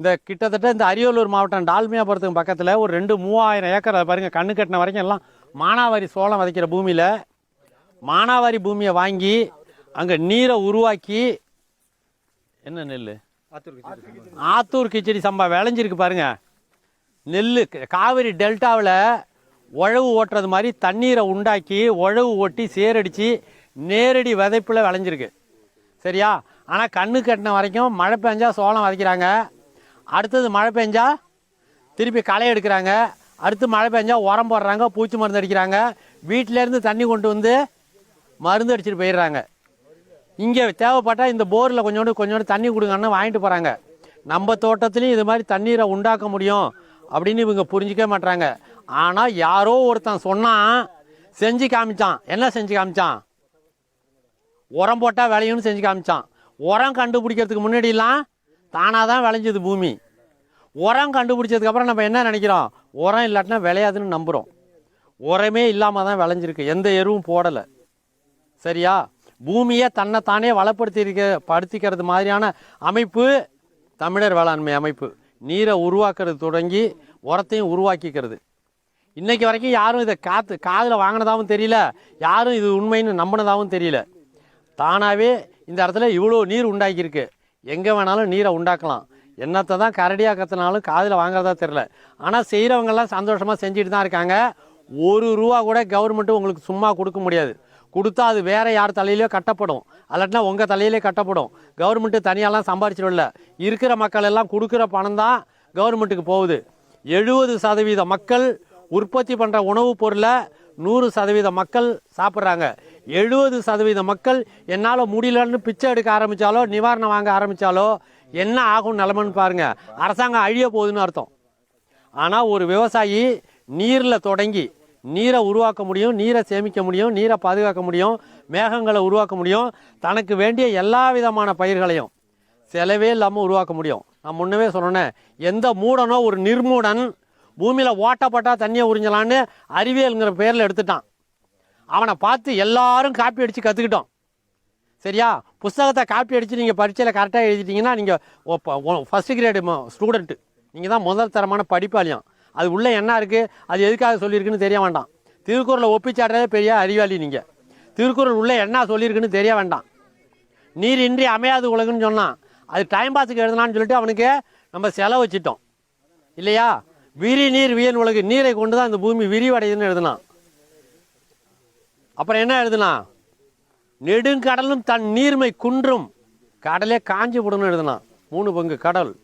இந்த கிட்டத்தட்ட இந்த அரியலூர் மாவட்டம் டால்மியாபுரத்துக்கு பக்கத்தில் ஒரு ரெண்டு மூவாயிரம் ஏக்கர் அதை பாருங்கள் கண்ணு கட்டின வரைக்கும் எல்லாம் மானாவாரி சோளம் விதைக்கிற பூமியில் மானாவாரி பூமியை வாங்கி அங்கே நீரை உருவாக்கி என்ன நெல் ஆத்தூர் கிச்சடி சம்பா விளைஞ்சிருக்கு பாருங்க. நெல் காவிரி டெல்டாவில் உழவு ஓட்டுறது மாதிரி தண்ணீரை உண்டாக்கி உழவு ஓட்டி சேரடிச்சு நேரடி விதைப்பில் விளைஞ்சிருக்கு. சரியா? ஆனால் கண்ணு கட்டின வரைக்கும் மழை பெஞ்சால் சோளம் விதைக்கிறாங்க. அடுத்தது மழை பெஞ்சா திருப்பி களை எடுக்கிறாங்க. அடுத்து மழை பெஞ்சா உரம் போடுறாங்க பூச்சி மருந்து அடிக்கிறாங்க. வீட்டிலேருந்து தண்ணி கொண்டு வந்து மருந்து அடிச்சிட்டு போயிடுறாங்க. இங்கே தேவைப்பட்டால் இந்த போரில் கொஞ்சோண்டு கொஞ்சோண்டு தண்ணி கொடுங்கன்னு வாங்கிட்டு போகிறாங்க நம்ம தோட்டத்துலேயும் இது மாதிரி தண்ணீரை உண்டாக்க முடியும் அப்படின்னு இவங்க புரிஞ்சிக்க மாட்றாங்க. ஆனால் யாரோ ஒருத்தன் சொன்னான் செஞ்சு காமிச்சான். என்ன செஞ்சு காமிச்சான்? உரம் போட்டால் விளையும்னு செஞ்சு காமிச்சான். உரம் கண்டுபிடிக்கிறதுக்கு முன்னாடிலாம் தானாக தான் விளைஞ்சது பூமி. உரம் கண்டுபிடிச்சதுக்கப்புறம் நம்ம என்ன நினைக்கிறோம்? உரம் இல்லாட்டினா விளையாதுன்னு நம்புகிறோம் உரமே இல்லாமல் தான் விளைஞ்சிருக்கு. எந்த எருவும் போடலை. சரியா? பூமியை தன்னைத்தானே வளப்படுத்தியிருக்க படுத்திக்கிறது மாதிரியான அமைப்பு தமிழர் வேளாண்மை அமைப்பு. நீரை உருவாக்குறது தொடங்கி உரத்தையும் உருவாக்கிக்கிறது. இன்றைக்கி வரைக்கும் யாரும் இதை காத்து காதில் வாங்கினதாகவும் தெரியல. யாரும் இது உண்மைன்னு நம்பினதாகவும் தெரியல. தானாகவே இந்த இடத்துல இவ்வளோ நீர் உண்டாக்கியிருக்கு. எங்கே வேணாலும் நீரை உண்டாக்கலாம். என்னத்தை தான் கரடியாக கத்துனாலும் காதில் வாங்குறதா தெரில ஆனால் செய்கிறவங்கெல்லாம் சந்தோஷமாக செஞ்சுட்டு தான் இருக்காங்க. ஒரு ரூபா கூட கவர்மெண்ட்டு உங்களுக்கு சும்மா கொடுக்க முடியாது. கொடுத்தா அது வேற யார் தலையிலையோ கட்டப்படும். அல்லாட்டினா உங்கள் தலையிலே கட்டப்படும். கவர்மெண்ட்டு தனியாலாம் சம்பாரிச்சிடல இருக்கிற மக்கள் எல்லாம் கொடுக்குற பணம் தான் கவர்மெண்ட்டுக்கு போகுது. எழுபது சதவீத மக்கள் உற்பத்தி பண்ணுற உணவுப் பொருளை நூறு சதவீத மக்கள் சாப்பிட்றாங்க. எழுபது சதவீத மக்கள் என்னால் முடியலன்னு பிச்சை எடுக்க ஆரம்பித்தாலோ நிவாரணம் வாங்க ஆரம்பித்தாலோ என்ன ஆகும் நிலமன்னு பாருங்க. அரசாங்கம் அழிய போகுதுன்னு அர்த்தம். ஆனால் ஒரு விவசாயி நீரில் தொடங்கி நீரை உருவாக்க முடியும் நீரை சேமிக்க முடியும் நீரை பாதுகாக்க முடியும் மேகங்களை உருவாக்க முடியும். தனக்கு வேண்டிய எல்லா விதமான பயிர்களையும் செலவே இல்லாமல் உருவாக்க முடியும். நான் முன்னவே சொன்னேன் எந்த மூடனோ ஒரு நிர்மூடன் பூமியில் ஓட்டப்பட்டா தண்ணியை உறிஞ்சலான்னு அறிவியல்ங்கிற பேரில் எடுத்துட்டான். அவனை பார்த்து எல்லாரும் காப்பி அடித்து கற்றுக்கிட்டோம் சரியா? புஸ்தகத்தை காப்பி அடித்து நீங்கள் பரீட்சையில் கரெக்டாக எழுதிட்டீங்கன்னா நீங்கள் ஃபஸ்ட் கிரேடு ஸ்டூடெண்ட்டு நீங்கள் தான் முதல் தரமான படிப்பாளியம். அது உள்ளே என்ன இருக்குது அது எதுக்காக சொல்லியிருக்குன்னு தெரிய வேண்டாம். திருக்குறளை ஒப்பிச்சாடுறதே பெரிய அறிவாளி நீங்கள் திருக்குறள் உள்ளே என்ன சொல்லியிருக்குன்னு தெரிய வேண்டாம். நீர் இன்றி அமையாது உலகுன்னு சொன்னான். அது டைம் பாஸுக்கு எழுதலான்னு சொல்லிட்டு அவனுக்கு நம்ம செலவு வச்சிட்டோம். இல்லையா? விரி நீர் வியன் உலகு. நீரை கொண்டு தான் இந்த பூமி விரிவடையுதுன்னு எழுதலாம் அப்புறம் என்ன எழுதுனான்? நெடுங்கடலும் தன் நீர்மை குன்றும். கடலே காஞ்சி விடணும்னு எழுதலாம் மூணு பங்கு கடல்.